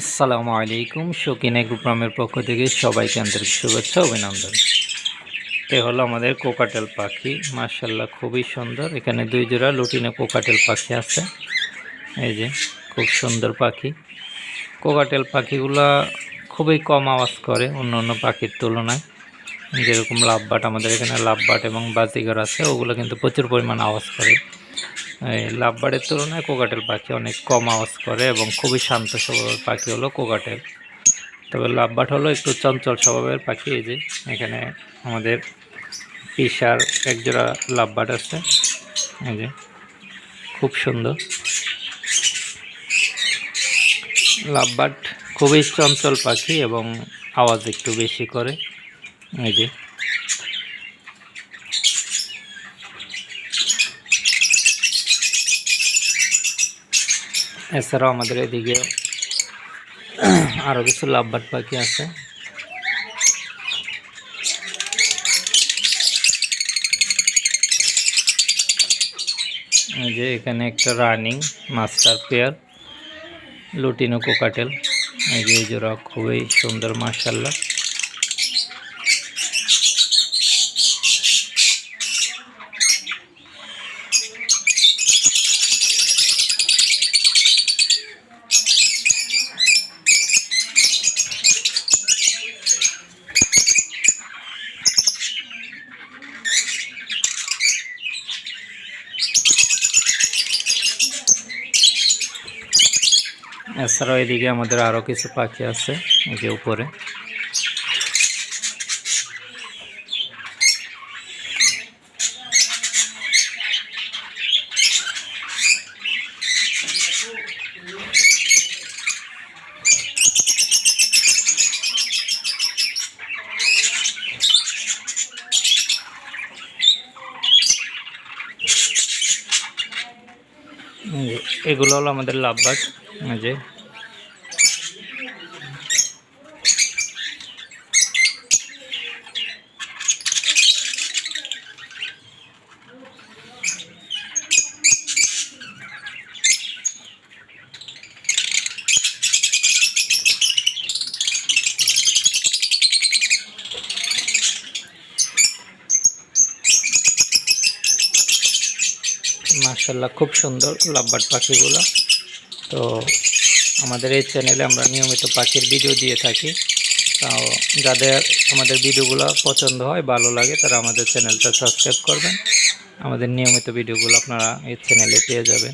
আসসালামু আলাইকুম শকিনা গ্রুপ্রামের পক্ষ থেকে সবাইকে আন্তরিক শুভেচ্ছা অভিনন্দন। এ হলো আমাদের কোকাটেল পাখি। মার্শাল্লাহ খুবই সুন্দর। এখানে দুই জোড়া লুটিনে কোকাটেল পাখি আছে। এই যে, খুব সুন্দর পাখি। কোকাটেল পাখিগুলা খুবই কম আওয়াজ করে অন্য অন্য পাখির তুলনায়। যেরকম লাভবাট, আমাদের এখানে লাভবাট এবং বাজিগার আছে, ওগুলো কিন্তু প্রচুর পরিমাণ আওয়াজ করে। এই লাভবার্ডের তুলনায় কোকাটেল পাখি অনেক কম আওয়াজ করে এবং খুবই শান্ত স্বভাবের পাখি হলো কোকাটেল। তবে লাভবার্ড হলো একটু চঞ্চল স্বভাবের পাখি, এই যে এখানে আমাদের পিসার একজোড়া লাভবার্ড আছে, এই যে খুব সুন্দর। লাভবার্ড খুবই চঞ্চল পাখি এবং আওয়াজ একটু বেশি করে, এই যে এছাড়াও আমাদের এদিকে আরও কিছু লাভবাট পাখি আছে। যে এখানে একটা running master pair, lutino cockatiel. এই যে জোড়া খুবই সুন্দর মার্শাল্লাহ এছাড়াও এদিকে আমাদের আরও কিছু পাখি আছে, এই যে উপরে। এগুলো হলো আমাদের লাভবাট এই যে মার্শাল্লাহ খুব সুন্দর লাভবার্ড পাখিগুলো। তো আমাদের এই চ্যানেলে আমরা নিয়মিত পাখির ভিডিও দিয়ে থাকি। তাও যাদের আমাদের ভিডিওগুলো পছন্দ হয়, ভালো লাগে, তারা আমাদের চ্যানেলটা সাবস্ক্রাইব করবেন। আমাদের নিয়মিত ভিডিওগুলো আপনারা এই চ্যানেলে পেয়ে যাবেন।